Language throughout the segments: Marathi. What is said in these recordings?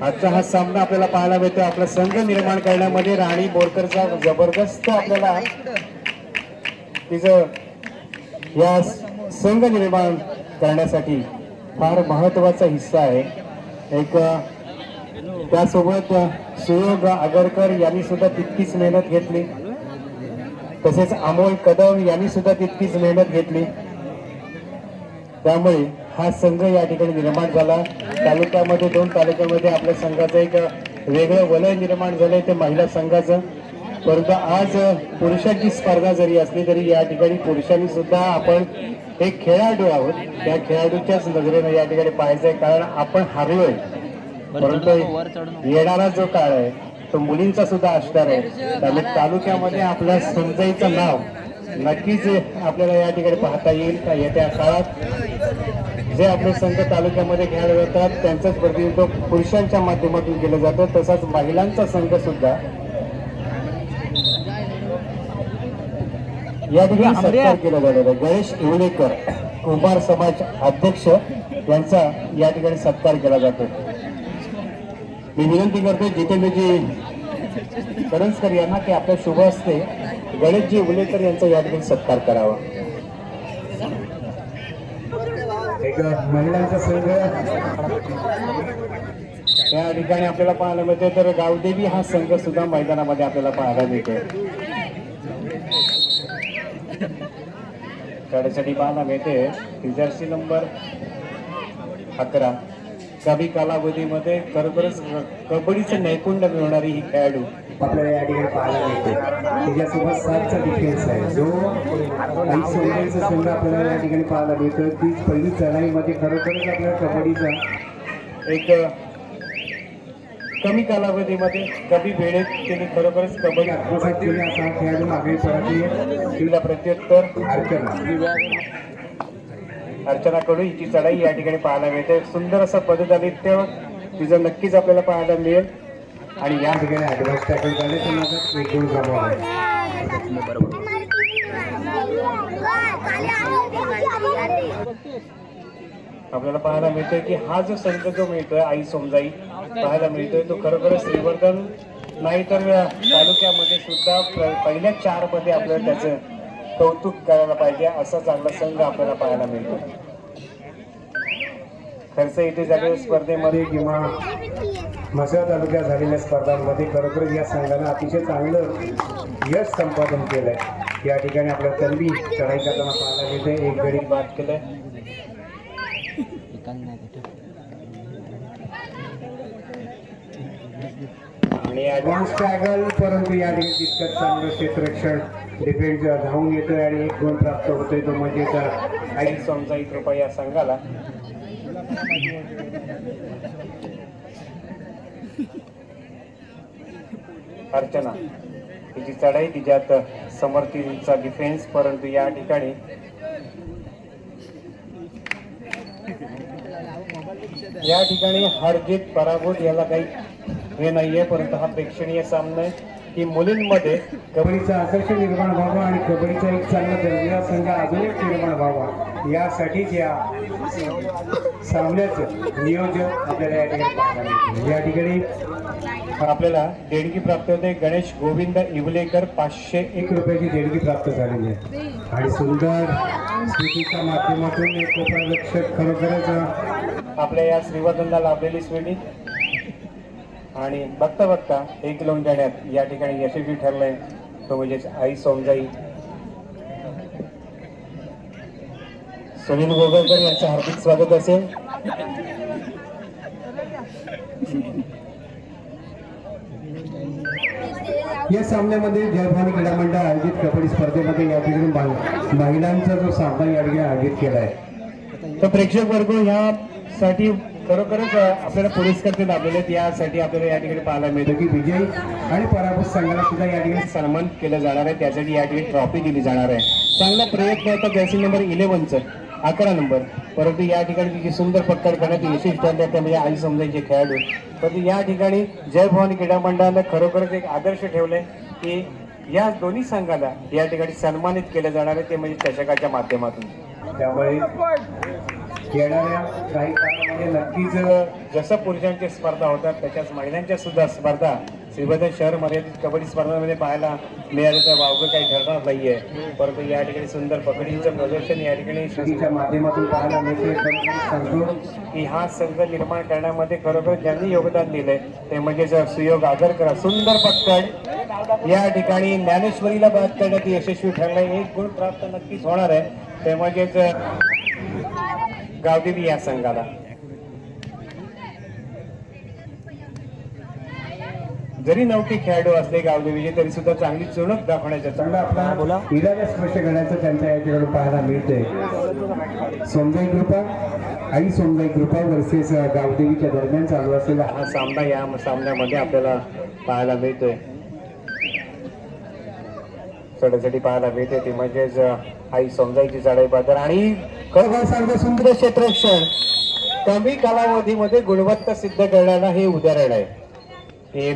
आजचा हा सामना आपल्याला पाहायला मिळतो. आपला संघ निर्माण करण्यामध्ये राणी बोरकरचा जबरदस्त आपल्याला तिचं या संघ निर्माण करण्यासाठी फार महत्त्वाचा हिस्सा आहे. एक त्यासोबत सुयोग आगरकर यांनी सुद्धा तितकीच मेहनत घेतली. तसेच अमोल कदम यांनी सुद्धा तितकीच मेहनत घेतली. त्यामुळे हा संघ या ठिकाणी निर्माण झाला. तालुक्यामध्ये दोन तालुक्यामध्ये आपल्या संघाचं एक वेगळं वलय निर्माण झालंय ते महिला संघाचं. परंतु आज पुरुषांची स्पर्धा जरी असली तरी या ठिकाणी पुरुषांनी सुद्धा आपण एक खेळाडू आहोत. त्या खेळाडूच्याच नजरेनं या ठिकाणी पाहायचंय. कारण आपण हारलोय. परंतु येणारा जो काळ आहे तो मुलींचा सुद्धा असणार आहे. त्यामुळे तालुक्यामध्ये आपल्या समजाईचं नाव नक्कीच आपल्याला या ठिकाणी पाहता येईल का येत्या काळात? जे आपले संघ तालुक्यामध्ये खेळले जातात त्यांचंच प्रतिनिधित्व पुरुषांच्या माध्यमातून केलं जातं तसंच महिलांचा संघ सुद्धा. या ठिकाणी सत्कार केला जाणार आहे. गणेश इवलेकर कुंभार समाज अध्यक्ष यांचा या ठिकाणी सत्कार केला जातो. मी विनंती करतो जितेंद्रजी करंजकर यांना की आपल्या शुभ हस्ते गणेशजी उलेकर यांचा या ठिकाणी सत्कार करावा. एक महिलांचा संघ. या ठिकाणी आपल्याला पाहायला मिळते तर गावदेवी हा संघ सुद्धा मैदानामध्ये आपल्याला पाहायला मिळतो. खेळासाठी पाहायला मिळते. जर्सी नंबर अकरा. कमी कालावधीमध्ये खरोखरच कबड्डीचं नैपुण्य मिळवणारी ही खेळाडू. आपल्याला या ठिकाणी पाहायला मिळते. त्याच्यासोबत सातचा डिफेन्स आहे. जो काही सोन्यांचा संघ आपल्याला या ठिकाणी पाहायला मिळतो तीच पहिली चढाईमध्ये खरोखरच आपल्याला कबड्डीचा एक कमी कालावधीमध्ये कमी वेळेत त्यांनी खरोखरच कबड्डी आत्मसात केली असा हा खेळाडू मागे पडते दिला प्रत्युत्तर. अर्चना कडू हिची चढाई या ठिकाणी पाहायला मिळते. सुंदर असं पदचालित्य तिचं नक्कीच आपल्याला पाहायला मिळेल. आणि या ठिकाणी ॲडव्हान्स झाले तर माझा एक आपल्याला पाहायला मिळतोय की हा जो संघ जो मिळतोय आई सोमजाई पाहायला मिळतोय तो खरोखरच श्रीवर्धन नाही तर तालुक्यामध्ये सुद्धा पहिल्या चारमध्ये आपल्याला त्याचं कौतुक करायला पाहिजे असा चांगला संघ आपल्याला पाहायला मिळतो. खर्च इथे झालेल्या स्पर्धेमध्ये किंवा म्हसळ तालुक्यात झालेल्या स्पर्धांमध्ये खरोखर या संघानं अतिशय चांगलं यश संपादन केलंय. या ठिकाणी आपल्या तन्वी चढाई करताना पाहायला मिळते एक गडी बाद केलंय. आणि ॲडव्हान्स टॅगल परंतु या ठिकाणी तितकंच चांगलं क्षेत्ररक्षण डिफेंड धावून येतोय आणि एक गुण प्राप्त होतोय तो म्हणजे तर आई समजाई कृपा या संघाला. अर्चना तिची चढाई तिच्यात समर्थीचा डिफेन्स परंतु या ठिकाणी या ठिकाणी हरजित पराभूत याला काही हे नाहीये परंतु हा प्रेक्षणीय सामना आहे. की मुलींमध्ये कबड्डीचं आकर्षण निर्माण व्हावं आणि कबड्डीचा एक चांगला दर्जा संघ अजून एक निर्माण व्हावा. यासाठीच या सामन्याचं नियोजन आपल्याला या ठिकाणी पाहायला या ठिकाणी आपल्याला देणगी प्राप्त होते. गणेश गोविंद इवलेकर पाचशे एक रुपयाची देणगी प्राप्त झालेली आहे. आणि सुंदर स्थितीच्या माध्यमातून एक कोपरारक्षक खरोखरच आपल्या या श्रीवर्धनला लाभलेली स्वीटी आणि बघता बघता एक लावून देण्यात या ठिकाणी यशस्वी ठरलंय. तो म्हणजे आई सोमजाई. सुनील गोगलकर यांचं हार्दिक स्वागत असेल. या सामन्यामध्ये जयभवानी क्रीडा मंडळ आयोजित कबड्डी स्पर्धेमध्ये या ठिकाणी महि- महिलांचा जो सामना या ठिकाणी आयोजित केला आहे तर प्रेक्षक वर्ग ह्यासाठी खरोखरच आपल्याला पुरस्कार ते लाभलेले आहेत. यासाठी आपल्याला या ठिकाणी पाहायला मिळतं की विजयी आणि पराभूत संघाला सुद्धा या ठिकाणी सन्मान केलं जाणार आहे. त्यासाठी या ठिकाणी ट्रॉफी दिली जाणार आहे. चांगला प्रयत्न होता जर्सी नंबर इलेव्हनचं अकरा नंबर. परंतु या ठिकाणी जी सुंदर पत्कार करण्यात विशेष ठरले त्या म्हणजे आई समजायचे खेळाडू. परंतु या ठिकाणी जय भवानी क्रीडा मंडळानं खरोखरच एक आदर्श ठेवलाय की या दोन्ही संघाला या ठिकाणी सन्मानित केलं जाणार आहे. ते म्हणजे चषकाच्या माध्यमातून. त्यामुळे येणाऱ्या काही काळामध्ये नक्कीच जसं पुरुषांच्या स्पर्धा होतात त्याच्याच महिलांच्या सुद्धा स्पर्धा श्रीवर्धन शहर मर्यादित कबड्डी स्पर्धांमध्ये पाहायला मिळालं तर वावगं काही ठरणार नाहीये. परंतु या ठिकाणी सुंदर पकडीचं प्रदर्शन या ठिकाणी माध्यमातून पाहायला मिळते. की हा संघ निर्माण करण्यामध्ये खरोखर ज्यांनी योगदान दिलंय. ते म्हणजे सुयोग आगरकर सुंदर पटकड या ठिकाणी ज्ञानेश्वरीला बाद करण्यात यशस्वी ठरलंय. एक गुण प्राप्त नक्कीच होणार आहे. ते म्हणजेच गावदेवी या संघाला. जरी नौके खेळाडू असले गावदेवीचे तरी सुद्धा चांगली चुणक दाखवण्याचा चांगला आपला इरादा स्पर्श करण्याचं त्यांच्या याच्याकडून पाहायला मिळतंय. सोमजाई कृपा आई सोमजाई कृपा वर्सेस गावदेवीच्या दरम्यान चालू असलेला हा सामना या सामन्यामध्ये आपल्याला पाहायला मिळतोय. चढाईसाठी पाहायला मिळते ती म्हणजेच आई समजायची चढाई बद्दल आणि खरोखर सुंदर क्षेत्ररक्षण. कमी कालावधीमध्ये गुणवत्ता सिद्ध करण्याला हे उदाहरण आहे. हे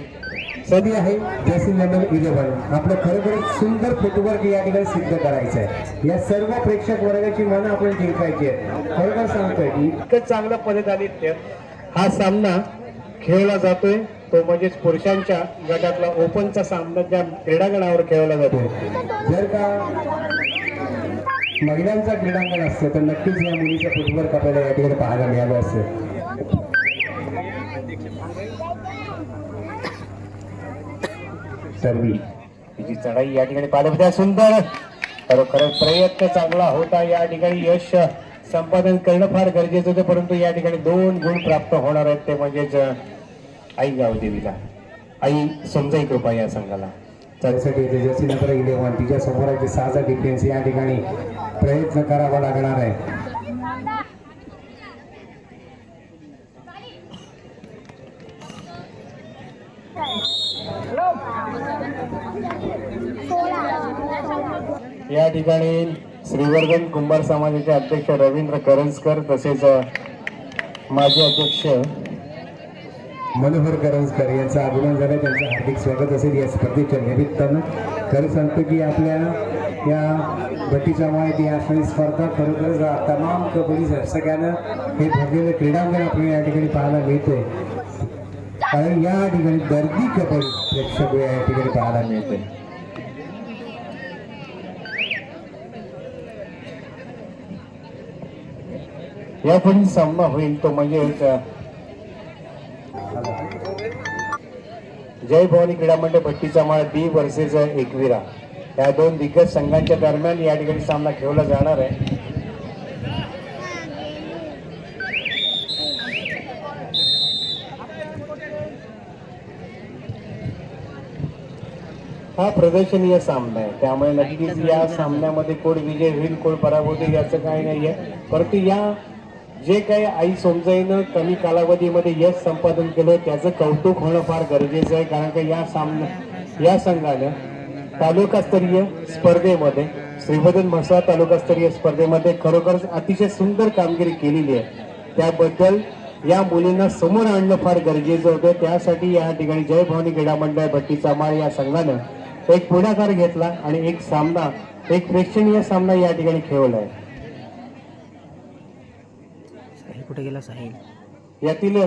सदी आहे. जर्सी नंबर इलेव्हन आपलं खरोखरच सुंदर फुटवर्क या ठिकाणी सिद्ध करायचं आहे. या सर्व प्रेक्षक वर्गाची मनं आपण जिंकायची आहे खरोखर सांगतोय की इतकं चांगलं पदतालित्य हा सामना खेळला जातोय. तो म्हणजेच पुरुषांच्या गटातला ओपनचा सामना ज्या क्रीडांगणावर खेळला जातो जर का महिलांचा क्रीडांगण असतं तर नक्कीच या मुलीचं फुटबॉल आपल्याला या ठिकाणी पाहायला मिळालं असतं सर्वी तिची चढाई या ठिकाणी पाहिलं सुंदर खरोखर प्रयत्न चांगला होता या ठिकाणी. यश संपादन करणं फार गरजेचं होतं परंतु या ठिकाणी दोन गुण प्राप्त होणार आहेत ते म्हणजेच आई गावदेवीला आई समजाई कृपा या संघाला. त्यासाठी इथे नगर इलेव्हन तिच्या समोराचे सहाचा डिफेन्स या ठिकाणी प्रयत्न करावा लागणार आहे. या ठिकाणी श्रीवर्धन कुंभार समाजाचे अध्यक्ष रवींद्र करंजकर तसेच माजी अध्यक्ष मनोहर करंजकर यांचं आगमन झालं त्यांचं हार्दिक स्वागत असेल या स्पर्धेच्या निमित्तानं. खरं सांगतो की आपल्या या भट्टीच्या माहिती या असणारी स्पर्धा खरोखरच तमाम कबड्डी सगळ्यानं हे भरलेलं क्रीडांगण आपल्याला या ठिकाणी पाहायला मिळते. कारण या ठिकाणी गर्दी कबड्डी प्रेक्षक या ठिकाणी पाहायला मिळते. यापुढील सामना होईल तो म्हणजे जय भवानी क्रीडा मंडळ भट्टीचा माळ बी वर्सेस एकविरा. या दोन दिग्गज संघांच्या दरम्यान या ठिकाणी सामना खेळला जाणार आहे. हा प्रदर्शनीय सामना आहे. त्यामुळे नक्कीच या सामन्यामध्ये कोण विजय होईल कोण पराभूत होईल याचं काही नाही आहे परंतु या जे काही आई सोमजाईनं कमी कालावधीमध्ये यश संपादन केलं त्याचं कौतुक होणं फार गरजेचं आहे. कारण का या सामना या संघानं तालुकास्तरीय स्पर्धेमध्ये श्रीवर्धन म्हसळा तालुकास्तरीय स्पर्धेमध्ये खरोखरच अतिशय सुंदर कामगिरी केलेली आहे. त्याबद्दल या मुलींना समोर आणणं फार गरजेचं होतं. त्यासाठी या ठिकाणी जय भवानी क्रीडा मंडळ भट्टीचा माळ या संघानं एक पुढाकार घेतला आणि एक सामना एक प्रेक्षणीय सामना या ठिकाणी खेळवला आहे साहिल कुठे गेला साहिल? यातील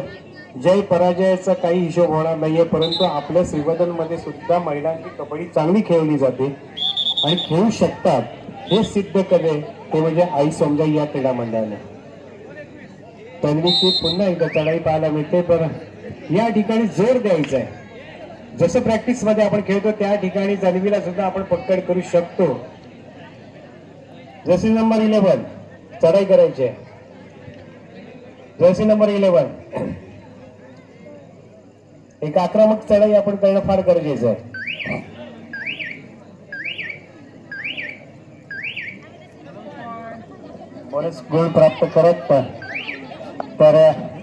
जय पराजयाचा काही हिशोब होणार नाहीये परंतु आपल्या श्रीवर्धनमध्ये सुद्धा महिलांची कबड्डी चांगली खेळली जाते. आणि खेळू शकतात. हे सिद्ध करे ते म्हणजे आई समजा या क्रीडा मंडळाने तन्वीची पुन्हा एकदा चढाई पाहायला मिळते पण या ठिकाणी जोर द्यायचा आहे जसं प्रॅक्टिसमध्ये आपण खेळतो त्या ठिकाणी तन्वीला सुद्धा आपण पक्कड करू शकतो. जसे नंबर इलेव्हन चढाई करायची आहे जर्सी नंबर इलेव्हन. एक आक्रमक चढाई आपण करणं फार गरजेचं आहे. बरेच गुण प्राप्त करत पण तर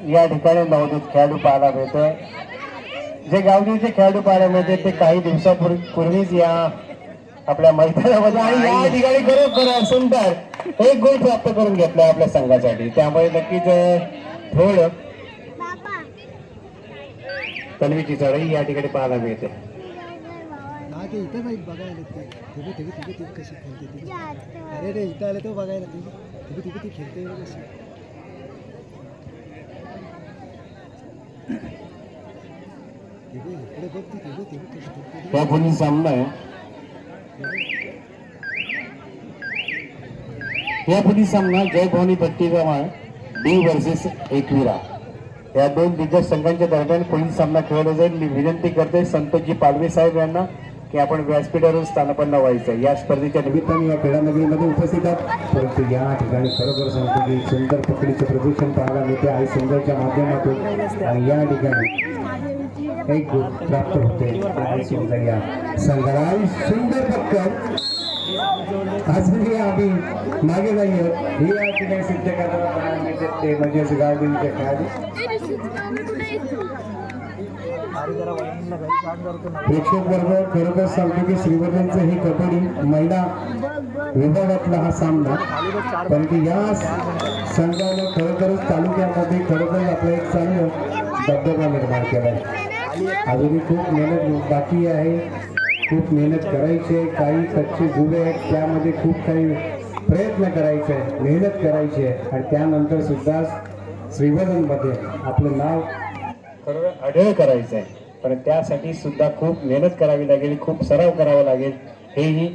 या ठिकाणी नवोदित खेळाडू पाहायला मिळतोय. जे गावडीचे खेळाडू पाहायला मिळते ते काही दिवसापूर्वी पूर्वीच या आपल्या मैदानामध्ये आणि या ठिकाणी खरोखर सुंदर एक गुण प्राप्त करून घेतलाय आपल्या संघासाठी. त्यामुळे नक्कीच हो. थोडं तन्वीची चढाई या ठिकाणी पाहायला मिळते. ते इथं बघायला तिथे तिथे कशी खेळते तिथे अरे रे इथं तो बघायला तिथे तिथे तिथे ती खेळते कशी. कोणी या पुढील सामना जय भवानी पट्टी गाव आहे. D versus Ekvira. या दोन दिग्गज संघांच्या दरम्यान पुढील सामना खेळला जाईल. मी विनंती करते संतोषजी पाडवे साहेब यांना की आपण व्यासपीठावरून स्थानपन्न व्हायचं या स्पर्धेच्या निमित्ताने या क्रीडानगरीमध्ये उपस्थित आहात. परंतु या ठिकाणी खरोखर सांगतो की सुंदर पकडीचं प्रदर्शन पाहायला मिळते. आई सुंदरच्या माध्यमातून आणि या ठिकाणी एक गुण प्राप्त होते. सुंदर या संघाला. सुंदर पक्कड अजूनही आम्ही मागे नाही ही हे या ठिकाणी सिद्ध करताना ते म्हणजेच गावदेवीचे खेळाडू प्रेक्षक वर्ग खरोखर सांगतो की श्रीवर्धनचं ही कबड्डी महिला विभागातला हा सामना. परंतु या संघानं खरोखरच तालुक्यामध्ये खरोखर आपला एक चांगलं धबधबा निर्माण केला आहे अजूनही खूप मेहनत बाकी आहे. खूप मेहनत करायची आहे. काही कच्चे जुळे आहेत. त्यामध्ये खूप काही प्रयत्न करायचे आहे मेहनत करायची आहे. आणि त्यानंतर सुद्धा श्रीवर्धनमध्ये आपलं नाव खरं अढळ करायचं आहे पण त्यासाठी सुद्धा खूप मेहनत करावी लागेल खूप सराव करावा लागेल. हेही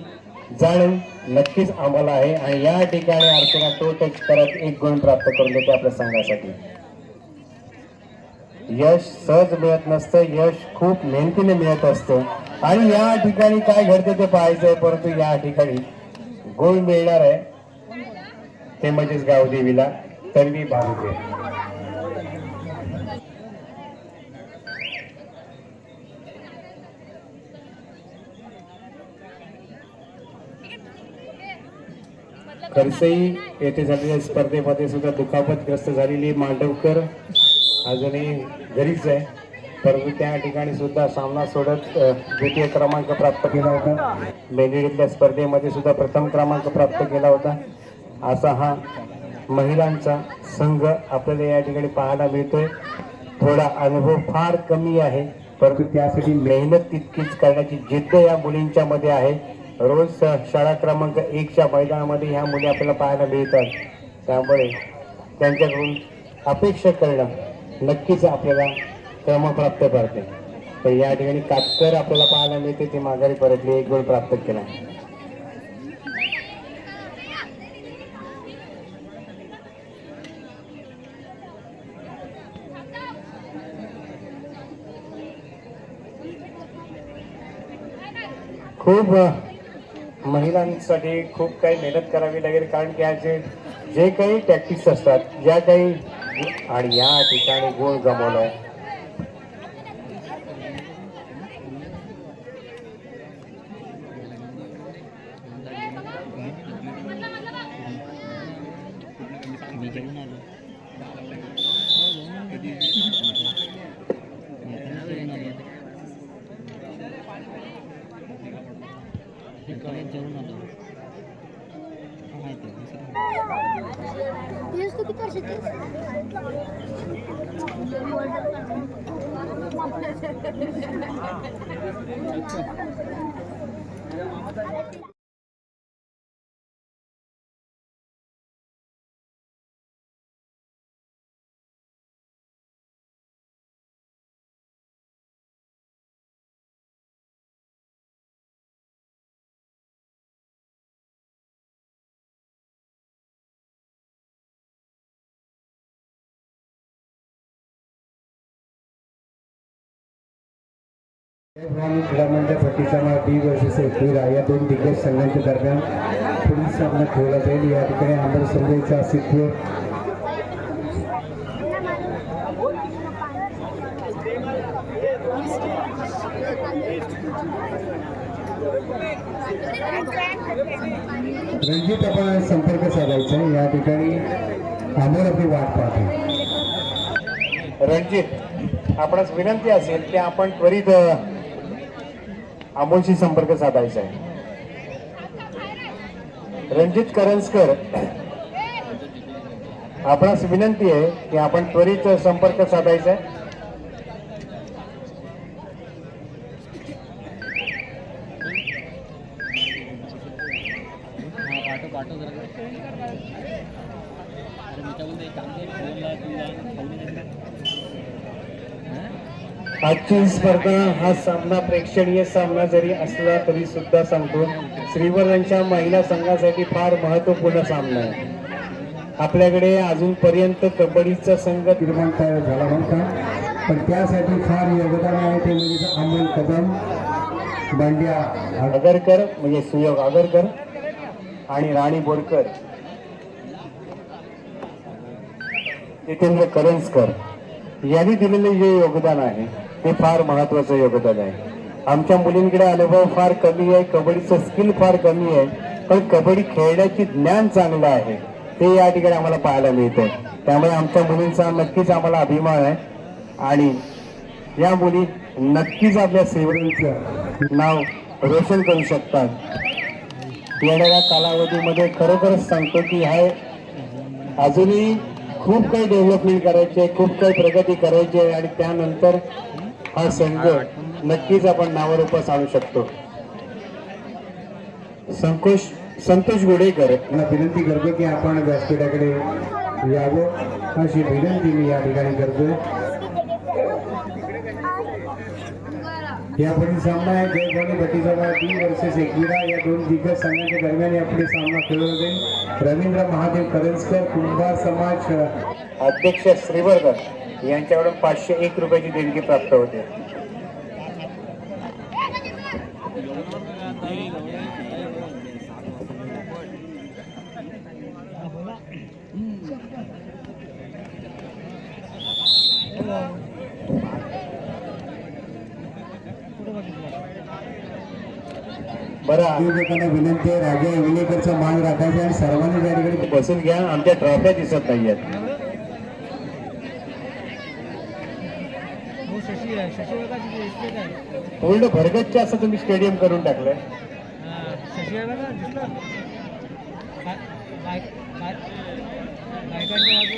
जाणून नक्कीच आम्हाला आहे. आणि या ठिकाणी अर्चना तो टच करत एक गुण प्राप्त करून देते आपल्या संघासाठी. यश सहज मिळत नसतं. यश खूप मेहनतीने मिळत असतं. आणि या ठिकाणी काय घडतं ते पाहायचं आहे परंतु या ठिकाणी गोल मिळणार आहे. ते म्हणजेच गावदेवीला तन्वी भालुके खरसई येथे झालेल्या स्पर्धेमध्ये सुद्धा दुखापतग्रस्त झालेली मांडवकर अजूनही घरीच आहे. परंतु त्या ठिकाणी सुद्धा सामना सोडत द्वितीय क्रमांक प्राप्त केला होता. मेलेडीतल्या स्पर्धेमध्ये सुद्धा प्रथम क्रमांक प्राप्त केला होता. असा हा महिलांचा संघ आपल्याला या ठिकाणी पाहायला मिळतोय. थोडा अनुभव फार कमी आहे परंतु त्यासाठी मेहनत तितकीच करण्याची जिद्द या मुलींच्या मध्ये आहे. रोज शाळा क्रमांक एकच्या मैदानामध्ये ह्या मुली आपल्याला पाहायला मिळतात. त्यामुळे त्यांच्याकडून अपेक्षा करणं नक्कीच आपल्याला क्रम प्राप्त करते. तर या ठिकाणी कातकर आपल्याला पाहायला मिळते ती माघारी परतली एक गोल प्राप्त केला. खूप महिलांसाठी खूप काही मेहनत करावी लागेल कारण की आज जे काही टॅक्टिक्स असतात ज्या काही आणि या ठिकाणी गोल गमावला. आहे అదే क्रीडामंडळ क्रीडा मंडळ प्रतिसामा डी वर्सेस एकविरा या दोन दिग्गज संघांच्या दरम्यान पुढील सामना खेळला जाईल या ठिकाणी आमदार संघाचं अस्तित्व रणजित आपण संपर्क साधायचा या ठिकाणी आमदार आपली वाट पाहतो रणजित आपणास विनंती असेल की आपण त्वरित अमोलशी संपर्क साधायचा आहे. रणजित करंजकर आपणास विनंती आहे की आपण त्वरित संपर्क साधायचा आहे हा पाठव पाठव जरा अरे मी काय बोलतो एक काम कर फोनला तुला खाऊन येते का? हां? आजची स्पर्धा हा सामना प्रेक्षणीय सामना जरी असला तरी सुद्धा सांगतो श्रीवर्धनच्या महिला संघासाठी फार महत्त्वपूर्ण सामना आहे. आपल्याकडे अजूनपर्यंत कबड्डीचा संघ निर्माण तयार झाला नव्हता पण त्यासाठी फार योगदान आहे ते म्हणजे अमोल कदम बांड्या आगरकर म्हणजे सुयोग आगरकर आणि राणी बोरकर. जितेंद्र करंजकर यांनी दिलेले जे योगदान आहे हे फार महत्वाचं योगदान आहे. आमच्या मुलींकडे अनुभव फार कमी आहे कबड्डीचं स्किल फार कमी आहे पण कबड्डी खेळण्याची ज्ञान चांगलं आहे ते या ठिकाणी आम्हाला पाहायला मिळतंय. त्यामुळे आमच्या मुलींचा नक्कीच आम्हाला अभिमान आहे आणि या मुली नक्कीच आपल्या सेवकांचं नाव रोशन करू शकतात. येणाऱ्या कालावधीमध्ये खरोखरच सांगतो की हा अजूनही खूप काही डेव्हलपमेंट करायची आहे खूप काही प्रगती करायची आहे आणि त्यानंतर हा संघ नक्कीच आपण नावारूपास आणू शकतो. संकोश संतोष गोडेकर मला विनंती करतो की आपण व्यासपीठाकडे यावं. अशी विनंती मी या ठिकाणी करतो या पुढील सामना आहे. जयभवानी भट्टीजवळ तीन वर्सेस एकविरा या दोन दिग्गज संघांच्या दरम्यान या पुढील सामना खेळवला जाईल. रवींद्र महादेव करंजकर कुंभार समाज अध्यक्ष श्रीवर्धन. यांच्याकडून पाचशे एक रुपयाची देणगी प्राप्त होते. बरं. विनंती आहे राजा विलेकरचा मान राखायचा आणि सर्वांनी त्या ठिकाणी बसून घ्या आमच्या ट्रॉफ्या दिसत नाही आहेत शशी आहे शशी वर्गाची दिसले ओल्ड पूर्ण भरगतचे असं तुम्ही स्टेडियम करून टाकलंय. हा, शशी आहे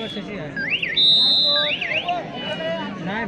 शशी आहे नाही